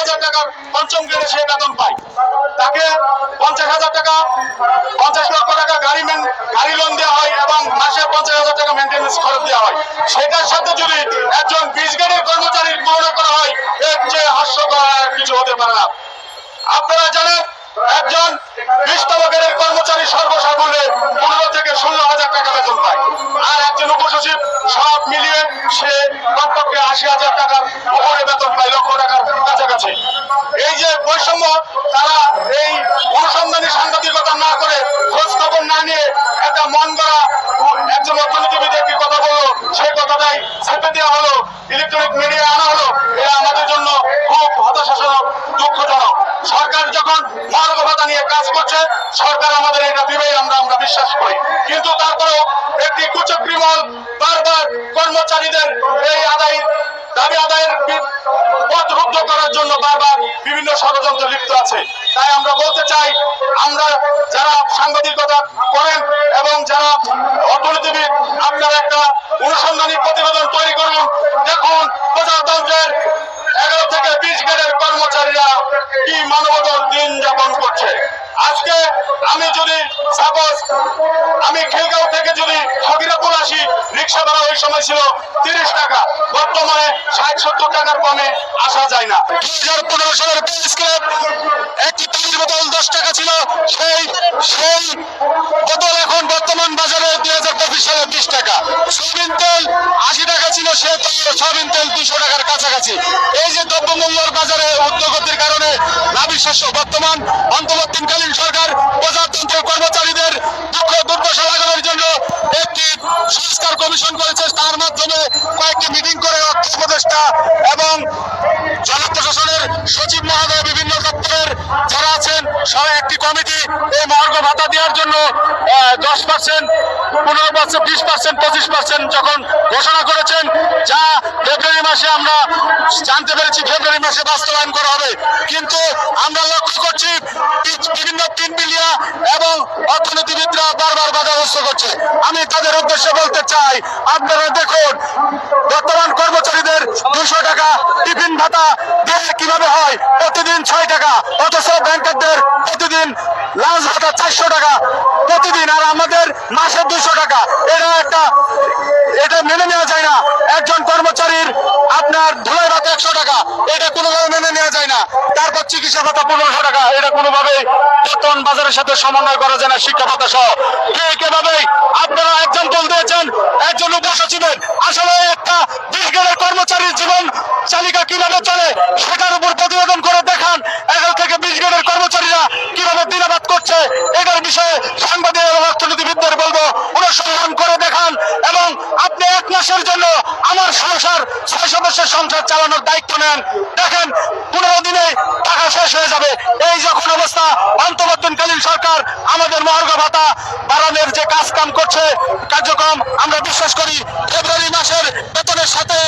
হাজার টাকার পঞ্চম গ্রেডে সে বেতন পায়। তাকে পঞ্চাশ হাজার টাকা, পঞ্চাশ লক্ষ টাকা গাড়ি গাড়ি লোন দেওয়া হয় এবং মাসে পঞ্চাশ হাজার টাকা মেনটেন্স খরচ দেওয়া হয়। সেটার সাথে যদি একজন বিশ গ্রেডের কর্মচারীর তুলনা করা হয়, এর চেয়ে হাস্যকর কিছু হতে পারে না। আপনারা জানেন, একজন বিশতম গ্রেডের কর্মচারী সর্বসাকুল্যে পনেরো থেকে ষোলো হাজার টাকা বেতন পায়। আর একজন উপসচিব সব মিলিয়ে সে কমপক্ষে আশি হাজার টাকার উপরে বেতন তারা এই অনুসন্ধানী সাংবাদিকতা না করে খোঁজ খবর না নিয়ে একটা মন গড়া একজন অর্থনীতিবিদ একটি কথা বলল, সেই কথাটাই চেপে দেওয়া হলো ইলেকট্রনিক মিডিয়া আনা হলো এটা আমাদের জন্য খুব হতাশাজনক, দুঃখজনক। সরকার যখন ভাতা নিয়ে কাজ করছে, সরকার আমাদের এটা দিবেই, আমরা আমরা বিশ্বাস করি। কিন্তু তারপরেও একটি কুচক্রিমল বারবার কর্মচারীদের এই আদায়, দাবি আদায়ের বি- পথ রুদ্ধ করার জন্য বারবার বিভিন্ন ষড়যন্ত্র লিপ্ত আছে। তাই আমরা বলতে চাই, আমরা যারা সাংবাদিকতা করেন এবং যারা অর্থনীতিবিদ, আপনারা একটা অনুসন্ধানী প্রতিবেদন তৈরি করুন। দেখুন, প্রজাতন্ত্রের এগারো থেকে বিশ গ্রেডের কর্মচারীরা কি মানবতার দিন যাপন করছে। আজকে আমি যদি সাপোজ আমি খেলগাঁও থেকে যদি রিক্সা ভাড়া ওই সময় ছিল তিরিশ টাকা। বর্তমানে ষাট, সত্তর টাকার কমে আসা যায় না। হাজার পনেরো সালের পে একটি পানির বোতল, দশ টাকা ছিল। সেই সেই বোতল এখন বর্তমান বাজারে দুই হাজার পঁচিশ সালে বিশ টাকা। সয়াবিন তেল আশি টাকা ছিল, সে তো সয়াবিন তেল দুশো টাকার কাছাকাছি। এই যে দ্রব্যমূল্যর বাজারে উদ্যোগতির কারণে নাবিশ্বাস্য বর্তমান অন্তর্বর্তীকালীন সরকার, প্রজাতন্ত্রের সবাই একটি কমিটি, এই মহার্ঘ ভাতা দেওয়ার জন্য দশ পার্সেন্ট পনেরো পার্সেন্ট বিশ পার্সেন্ট পঁচিশ পার্সেন্ট যখন ঘোষণা করেছেন, যা ফেব্রুয়ারি মাসে আমরা জানতে পেরেছি, ফেব্রুয়ারি মাসে বাস্তবায়ন করা হবে। কিন্তু আমরা লক্ষ্য করছি বিভিন্ন তিন বিলিয়া এবং অর্থনীতিবিদরা বারবার বাধাগ্রস্ত করছে। আমি তাদের উদ্দেশ্যে বলতে চাই, আপনারা দেখুন, বর্তমান কর্মচারীদের দুশো টাকা টিফিন ভাতা দিয়ে কীভাবে হয়? প্রতিদিন ছয় টাকা, অথচ ব্যাংকারদের প্রতিদিন লাঞ্চ ভাতা চারশো টাকা প্রতিদিন, আর আমাদের মাসে দুশো টাকা। এটা একটা এটা মেনে নেওয়া যায় না। একজন কর্মচারীর আপনার ধুলাই ভাতা একশো টাকা, এটা কোনোভাবে মেনে নেওয়া যায় না। তারপর চিকিৎসা ভাতা পনেরোশো টাকা। এটা কোনোভাবেই বর্তমান বাজারের সাথে সমন্বয় করা যায় না, শিক্ষা ভাতা সহ। ঠিক এভাবেই আপনারা এক্সাম্পল দিয়েছেন, একজন উপসচিবের আসলে একটা বিজ্ঞানের কর্মচারীর জীবন, চালিকা কীভাবে চলে, সেটার উপর প্রতিবেদন করে দেখান। কীভাবে দিনাবাদ করছে, এটার বিষয়ে সাংবাদিক অর্থনীতিবিদদের বলব অনুসন্ধান করে দেখান এবং আপনি এক মাসের জন্য আমার সংসার ছয় সদস্যের সংসার চালানোর দায়িত্ব নেন। দেখেন, পনেরো দিনে টাকা শেষ হয়ে যাবে। এই যখন অবস্থা, অন্তর্বর্তীকালীন সরকার আমাদের মহার্ঘ ভাতা বাড়ানোর যে কাজ কাম করছে, কার্যক্রম আমরা বিশ্বাস করি, ফেব্রুয়ারি মাসের বেতনের সাথে